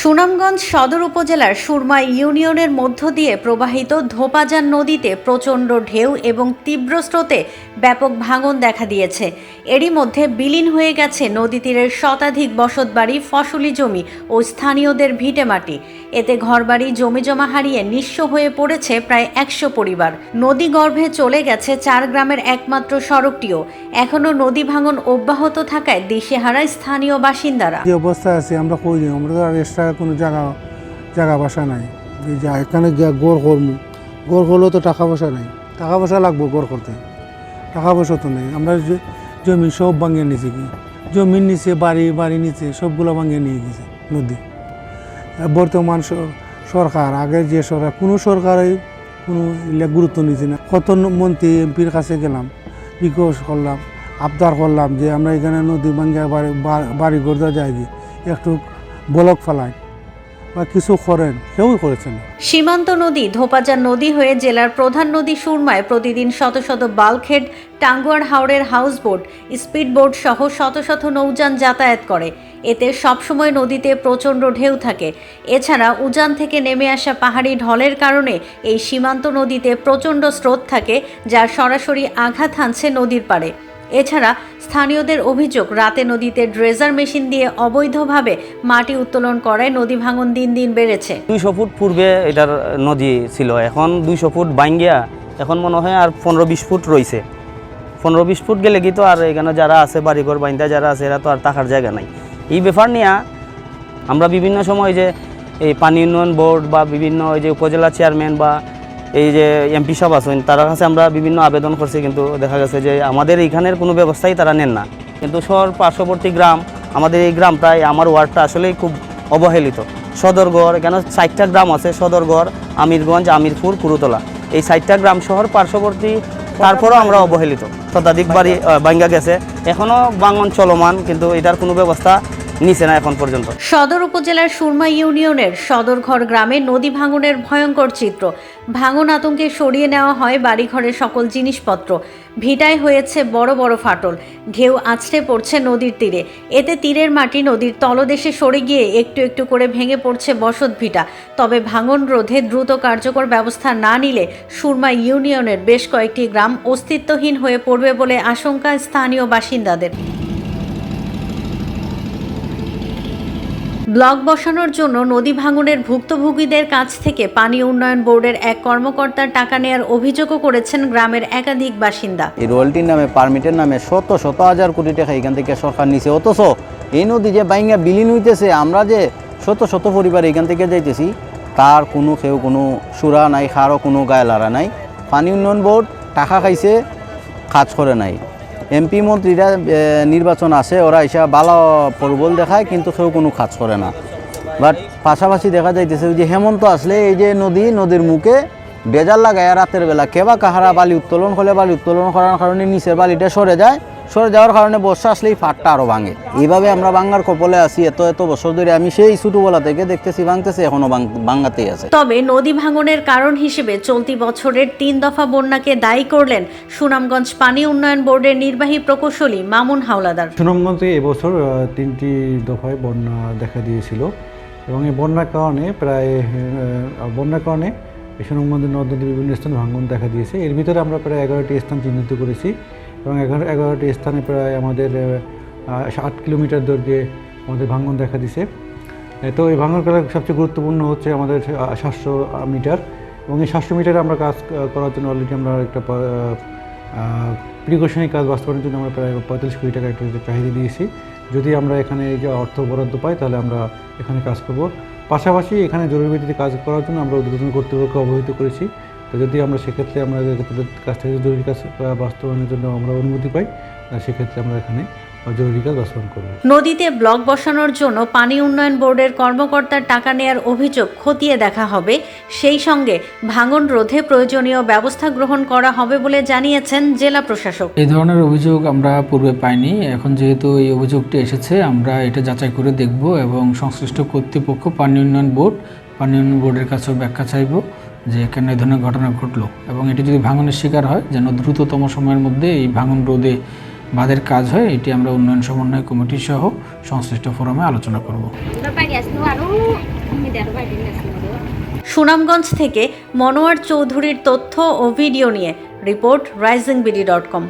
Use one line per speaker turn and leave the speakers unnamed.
সুনামগঞ্জ সদর উপজেলার সুরমা ইউনিয়নের মধ্য দিয়ে প্রবাহিত ধোপাজান নদীতে প্রচণ্ড ঢেউ এবং তীব্র স্রোতে ব্যাপক ভাঙন দেখা দিয়েছে এরই মধ্যে বিলীন হয়ে গেছে নদী তীরের শতাধিক বসতবাড়ি ফসলি জমি ও স্থানীয়দের ভিটেমাটি এতে ঘরবাড়ি জমিজমা হারিয়ে নিঃস্ব হয়ে পড়েছে প্রায় একশো পরিবার নদী গর্ভে চলে গেছে চার গ্রামের একমাত্র সড়কটিও এখনও নদী ভাঙন অব্যাহত থাকায় হারায় স্থানীয় বাসিন্দারা
অবস্থা আছে আমরা আমরা ছাড়া কোনো জায়গা জায়গা বাসা নাই এই যে এখানে গিয়া গড় করম গড় করলেও তো টাকা পয়সা নাই টাকা পয়সা লাগবো গড় করতে টাকা পয়সা তো নেই আমরা জমি সব ভাঙিয়ে নিয়েছি কি জমির নিচে বাড়ি বাড়ি নিচে সবগুলো ভাঙিয়ে নিয়ে গেছে নদী বর্তমান সরকার আগের যে সরকার কোনো সরকারই কোনো গুরুত্ব নিচ্ছে না কত মন্ত্রী এমপির কাছে গেলাম রিকোয়েস্ট করলাম আবদার করলাম যে আমরা এখানে নদী ভাঙ্গা বাড়ি বাড়ি গড়দা যাই একটু বলক ফেলায় বা কিছু করেন কেউই করেছেন
সীমান্ত নদী ধোপাজার নদী হয়ে জেলার প্রধান নদী সুরমায় প্রতিদিন শত শত বালখেড টাঙ্গুয়ার হাওড়ের হাউসবোট স্পিডবোট সহ শত শত নৌযান যাতায়াত করে এতে সবসময় নদীতে প্রচণ্ড ঢেউ থাকে এছাড়া উজান থেকে নেমে আসা পাহাড়ি ঢলের কারণে এই সীমান্ত নদীতে প্রচণ্ড স্রোত থাকে যা সরাসরি আঘাত হানছে নদীর পাড়ে এছাড়া স্থানীয়দের অভিযোগ রাতে নদীতে ড্রেজার মেশিন দিয়ে অবৈধভাবে মাটি উত্তোলন করায় নদী ভাঙন দিন দিন বেড়েছে
দুইশো ফুট পূর্বে এটার নদী ছিল এখন দুইশো ফুট বাঙ্গিয়া এখন মনে হয় আর পনেরো বিশ ফুট রয়েছে পনেরো বিশ ফুট গেলে কি তো আর এখানে যারা আছে বাড়িঘর বাইন্দা যারা আছে এরা তো আর থাকার জায়গা নাই এই ব্যাপার নিয়ে আমরা বিভিন্ন সময় যে এই পানি উন্নয়ন বোর্ড বা বিভিন্ন ওই যে উপজেলা চেয়ারম্যান বা এই যে এমপি সব আছেন তার কাছে আমরা বিভিন্ন আবেদন করছি কিন্তু দেখা গেছে যে আমাদের এইখানের কোনো ব্যবস্থাই তারা নেন না কিন্তু শহর পার্শ্ববর্তী গ্রাম আমাদের এই গ্রামটাই আমার ওয়ার্ডটা আসলেই খুব অবহেলিত সদরগড় কেন চারটা গ্রাম আছে সদরগড় আমিরগঞ্জ আমিরপুর কুরুতলা এই চারটা গ্রাম শহর পার্শ্ববর্তী তারপরও আমরা অবহেলিত শতাধিক বাড়ি ভাঙ্গা গেছে এখনও বাঙন চলমান কিন্তু এটার কোনো ব্যবস্থা নিচে না এখন পর্যন্ত
সদর উপজেলার সুরমা ইউনিয়নের সদরঘর গ্রামে নদী ভাঙনের ভয়ঙ্কর চিত্র ভাঙন আতঙ্কে সরিয়ে নেওয়া হয় বাড়িঘরের সকল জিনিসপত্র ভিটায় হয়েছে বড় বড় ফাটল ঢেউ আছড়ে পড়ছে নদীর তীরে এতে তীরের মাটি নদীর তলদেশে সরে গিয়ে একটু একটু করে ভেঙে পড়ছে বসত ভিটা তবে ভাঙন রোধে দ্রুত কার্যকর ব্যবস্থা না নিলে সুরমা ইউনিয়নের বেশ কয়েকটি গ্রাম অস্তিত্বহীন হয়ে পড়বে বলে আশঙ্কা স্থানীয় বাসিন্দাদের ব্লক বসানোর জন্য নদী ভাঙনের ভুক্তভোগীদের কাছ থেকে পানি উন্নয়ন বোর্ডের এক কর্মকর্তার টাকা নেওয়ার অভিযোগও করেছেন গ্রামের একাধিক বাসিন্দা
এই রোয়ালটির নামে পারমিটের নামে শত শত হাজার কোটি টাকা এখান থেকে সরকার নিছে অথচ এই নদী যে বাইঙ্গা বিলীন হইতেছে আমরা যে শত শত পরিবার এখান থেকে যাইতেছি তার কোনো কেউ কোনো সুরা নাই কারও কোনো গায়ে লাড়া নাই পানি উন্নয়ন বোর্ড টাকা খাইছে কাজ করে নাই এমপি মন্ত্রীরা নির্বাচন আসে ওরা এসে ভালো প্রবল দেখায় কিন্তু কেউ কোনো কাজ করে না বাট পাশাপাশি দেখা যাইতেছে যে হেমন্ত আসলে এই যে নদী নদীর মুখে বেজার লাগায় রাতের বেলা কেবা কাহারা বালি উত্তোলন হলে বালি উত্তোলন করার কারণে নিচের বালিটা সরে যায় সরে যাওয়ার কারণে বর্ষা আসলেই ফাটটা আরও ভাঙে এইভাবে আমরা বাংলার কপলে আসি এত এত বছর ধরে আমি সেই ছোটোবেলা থেকে দেখতেছি ভাঙতেছে এখনও ভাঙাতেই আছে
তবে নদী ভাঙনের কারণ হিসেবে চলতি বছরের তিন দফা বন্যাকে দায়ী করলেন সুনামগঞ্জ পানি উন্নয়ন বোর্ডের নির্বাহী প্রকৌশলী মামুন হাওলাদার
সুনামগঞ্জে এবছর তিনটি দফায় বন্যা দেখা দিয়েছিল এবং এই বন্যার কারণে প্রায় বন্যার কারণে সুনামগঞ্জের নদ নদী বিভিন্ন স্থান ভাঙন দেখা দিয়েছে এর ভিতরে আমরা প্রায় এগারোটি স্থান চিহ্নিত করেছি এবং এগারো এগারোটি স্থানে প্রায় আমাদের আট কিলোমিটার দৈর্ঘ্যে আমাদের ভাঙন দেখা দিছে তো এই ভাঙন খেলা সবচেয়ে গুরুত্বপূর্ণ হচ্ছে আমাদের সাতশো মিটার এবং এই সাতশো মিটারে আমরা কাজ করার জন্য অলরেডি আমরা একটা প্রিকশনের কাজ বাস্তবায়নের জন্য আমরা প্রায় পঁয়তাল্লিশ কোটি টাকা একটা চাহিদা দিয়েছি যদি আমরা এখানে যে অর্থ বরাদ্দ পাই তাহলে আমরা এখানে কাজ করব পাশাপাশি এখানে জরুরি ভিত্তিতে কাজ করার জন্য আমরা উদ্বোধন কর্তৃপক্ষকে অবহিত করেছি তো যদি আমরা সেক্ষেত্রে আমরা তাদের কাছ থেকে জরুরি কাজ বাস্তবায়নের জন্য আমরা অনুমতি পাই সেক্ষেত্রে আমরা এখানে জরুরি
নদীতে ব্লক বসানোর জন্য পানি উন্নয়ন বোর্ডের কর্মকর্তার টাকা নেয়ার অভিযোগ খতিয়ে দেখা হবে সেই সঙ্গে ভাঙন রোধে প্রয়োজনীয় ব্যবস্থা গ্রহণ করা হবে বলে জানিয়েছেন জেলা প্রশাসক
এই ধরনের অভিযোগ আমরা পূর্বে পাইনি এখন যেহেতু এই অভিযোগটি এসেছে আমরা এটা যাচাই করে দেখব এবং সংশ্লিষ্ট কর্তৃপক্ষ পানি উন্নয়ন বোর্ড পানি উন্নয়ন বোর্ডের কাছেও ব্যাখ্যা চাইব যে কেন এই ধরনের ঘটনা ঘটলো এবং এটি যদি ভাঙনের শিকার হয় যেন দ্রুততম সময়ের মধ্যে এই ভাঙন রোধে বাদের কাজ হয় এটি আমরা উন্নয়ন সমন্বয় কমিটি সহ সংশ্লিষ্ট ফোরামে আলোচনা করব
সুনামগঞ্জ থেকে মনোয়ার চৌধুরীর তথ্য ও ভিডিও নিয়ে রিপোর্ট রাইজিং বিডি ডট কম